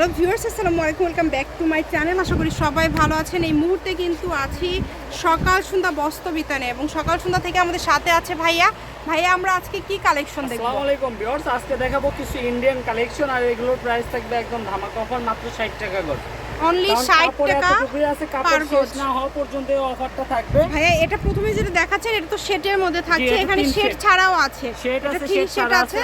Hello viewers, আসসালামু আলাইকুম, welcome back to my channel. আশা করি সবাই ভালো আছেন। এই মুহূর্তে কিন্তু আছি সকাল সন্ধ্যা বস্ত্র বিতানে এবং সকাল সন্ধ্যা থেকে আমাদের সাথে আছে ভাইয়া। ভাইয়া, আমরা আজকে কি কালেকশন দেখব? আসসালামু আলাইকুম ভিউয়ার্স, আজকে দেখাবো কিছু ইন্ডিয়ান কালেকশন আর এগুলোর প্রাইস থাকবে একদম ধামাকা অফার মাত্র 60 টাকা করে। অনলি 60 টাকা এতটুকুই আছে কাপড় শেষ গজ। না হওয়া পর্যন্ত এই অফারটা থাকবে। ভাইয়া এটা প্রথমে যেটা দেখাচ্ছেন এটা তো সেটের মধ্যে থাকছে এখানে তিন ছাড়াও আছে। শেড আছে ছাড়া আছে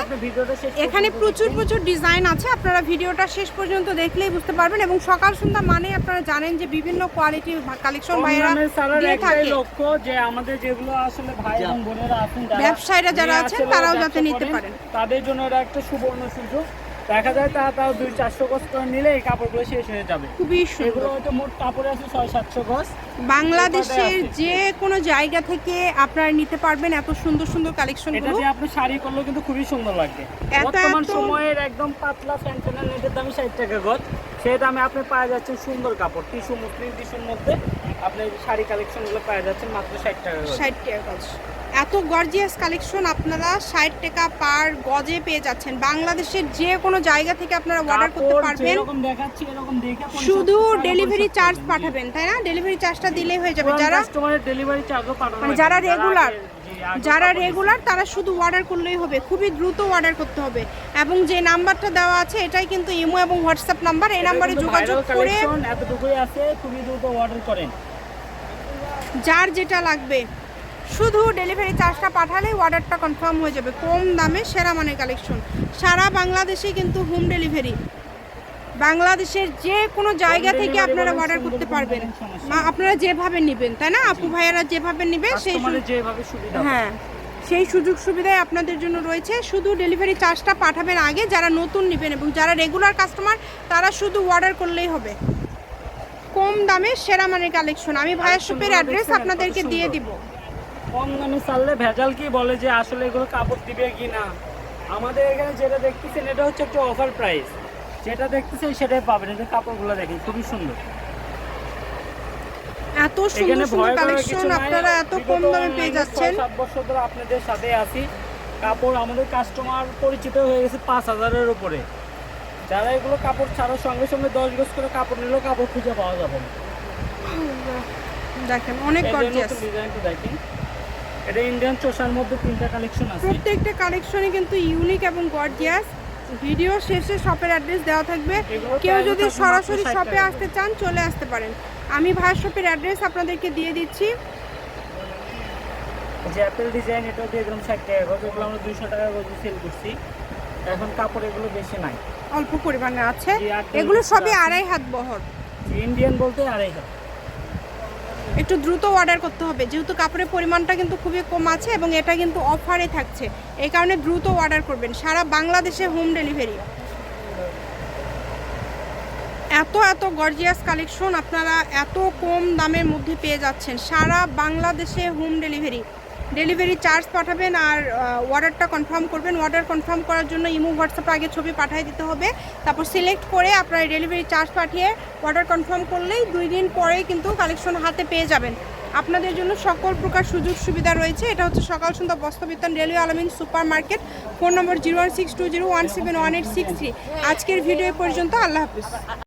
এখানে প্রচুর প্রচুর ডিজাইন আছে আপনারা ভিডিওটা শেষ পর্যন্ত দেখলেই বুঝতে পারবেন এবং সকাল সন্ধ্যা মানে আপনারা জানেন যে বিভিন্ন কোয়ালিটির কালেকশন ভাইয়েরা দিয়ে থাকে। লক্ষ্য যে আমাদের যেগুলো আসলে ভাই এবং বোনেরা আছেন ব্যবসায়ীরা যারা আছেন তারাও যাতে নিতে পারেন। তাদের জন্য এটা একটা সুবর্ণ সুযোগ। দেখা যায় তারা তাও দুই চারশো গজ করে নিলে এই কাপড়গুলো শেষ হয়ে যাবে। খুবই সুন্দর। হয়তো মোট কাপড়ে আছে ছয় সাতশো গজ। বাংলাদেশের। যে কোনো জায়গা থেকে আপনারা নিতে পারবেন এত সুন্দর সুন্দর কালেকশন এটা দিয়ে আপনি শাড়ি করলেও কিন্তু খুবই সুন্দর লাগবে বর্তমান সময়ের একদম পাতলা ফ্যান্টেনাল নেটের দামই ষাট টাকা গজ। সেই দামে আপনি পাওয়া যাচ্ছেন সুন্দর কাপড় টিসু মুসলিম টিস্যুর মধ্যে আপনি শাড়ি কালেকশনগুলো পাওয়া যাচ্ছেন মাত্র ষাট টাকা ষাট টাকা গজ। এত গর্জিয়াস কালেকশন আপনারা ষাট টাকা পার গজে পেয়ে যাচ্ছেন। বাংলাদেশের যে কোনো জায়গা থেকে আপনারা অর্ডার করতে পারবেন। শুধু ডেলিভারি চার্জ পাঠাবেন তাই না? ডেলিভারি চার্জটা দিলেই হয়ে যাবে। যারা ডেলিভারি চার্জও মানে যারা রেগুলার যারা রেগুলার তারা শুধু অর্ডার করলেই হবে। খুবই দ্রুত অর্ডার করতে হবে। এবং যে নাম্বারটা দেওয়া আছে এটাই কিন্তু ইমো এবং হোয়াটসঅ্যাপ নাম্বার। এই নাম্বারে যোগাযোগ করে এতটুকুই আছে। খুবই দ্রুত অর্ডার করেন। যার যেটা লাগবে। শুধু ডেলিভারি চার্জটা পাঠালেই অর্ডারটা কনফার্ম হয়ে যাবে। কম দামে সেরা মানের কালেকশন সারা বাংলাদেশে কিন্তু হোম ডেলিভারি বাংলাদেশের যে কোনো জায়গা থেকে আপনারা অর্ডার করতে পারবেন। আপনারা যেভাবে নেবেন তাই না? আপু ভাইয়ারা যেভাবে নেবে সেই যেভাবে হ্যাঁ সেই সুযোগ সুবিধাই আপনাদের জন্য রয়েছে। শুধু ডেলিভারি চার্জটা পাঠাবেন আগে যারা নতুন নেবেন এবং যারা রেগুলার কাস্টমার তারা শুধু অর্ডার করলেই হবে। কম দামে সেরা মানের কালেকশন আমি ভাইয়ের শপের অ্যাড্রেস আপনাদেরকে দিয়ে। দিব। কম দামে চাললে ভেজাল কি বলে যে আসলে এগুলো কাপড় দিবে কি না? আমাদের এখানে যেটা দেখতেছেন এটা হচ্ছে একটা অফার প্রাইস যেটা দেখতেছেন সেটাই পাবেন। এই কাপড়গুলো দেখেন খুবই সুন্দর। এত সুন্দর কালেকশন আপনারা এত কম দামে পেয়ে যাচ্ছেন। সাত বছর ধরে আপনাদের সাথে আছি। কাপড় আমাদের কাস্টমার পরিচিত হয়ে গেছে পাঁচ হাজারের উপরে। যারা এগুলো কাপড় ছাড়ার সঙ্গে সঙ্গে দশ গজ করে কাপড় নিলেও কাপড় খুঁজে পাওয়া যাবে না। দেখেন অনেক গর্জিয়াস ডিজাইনটা দেখেন। এটা ইন্ডিয়ান চোষার মধ্যে তিনটা কালেকশন আছে। প্রত্যেকটা কালেকশনই কিন্তু ইউনিক এবং গর্জিয়াস ভিডিও শেষে শপের অ্যাড্রেস দেওয়া থাকবে। কেউ যদি সরাসরি শপে আসতে চান চলে আসতে পারেন। আমি ভাইয়ের শপের অ্যাড্রেস আপনাদেরকে দিয়ে দিচ্ছি। যে অ্যাপেল ডিজাইন এটাও দিয়ে দিলাম ষাট টাকা। গজ এগুলো আমরা দুইশো টাকা গজে সেল করছি এখন কাপড় এগুলো বেশি নাই। অল্প পরিমাণে আছে। এগুলো সবই আড়াই হাত বহর। ইন্ডিয়ান বলতে আড়াই হাত। একটু দ্রুত অর্ডার করতে হবে। যেহেতু কাপড়ের পরিমাণটা কিন্তু খুবই কম আছে এবং এটা কিন্তু অফারে থাকছে। এই কারণে দ্রুত অর্ডার করবেন। সারা বাংলাদেশে হোম ডেলিভারি এত এত গর্জিয়াস কালেকশন আপনারা এত কম দামের মধ্যে পেয়ে যাচ্ছেন। সারা বাংলাদেশে হোম ডেলিভারি ডেলিভারি চার্জ পাঠাবেন আর অর্ডারটা কনফার্ম করবেন। অর্ডার কনফার্ম করার জন্য ইমো হোয়াটসঅ্যাপে আগে ছবি পাঠিয়ে দিতে হবে। তারপর সিলেক্ট করে আপনারা ডেলিভারি চার্জ পাঠিয়ে অর্ডার কনফার্ম করলেই দুই দিন পরে কিন্তু কালেকশন হাতে পেয়ে যাবেন। আপনাদের জন্য সকল প্রকার সুযোগ সুবিধা রয়েছে। এটা হচ্ছে Sakal Sandhya Bastrabitan railway Almin super market phone number zero one six two zero one seven one eight six three. আজকের ভিডিও পর্যন্ত আল্লাহ হাফিজ।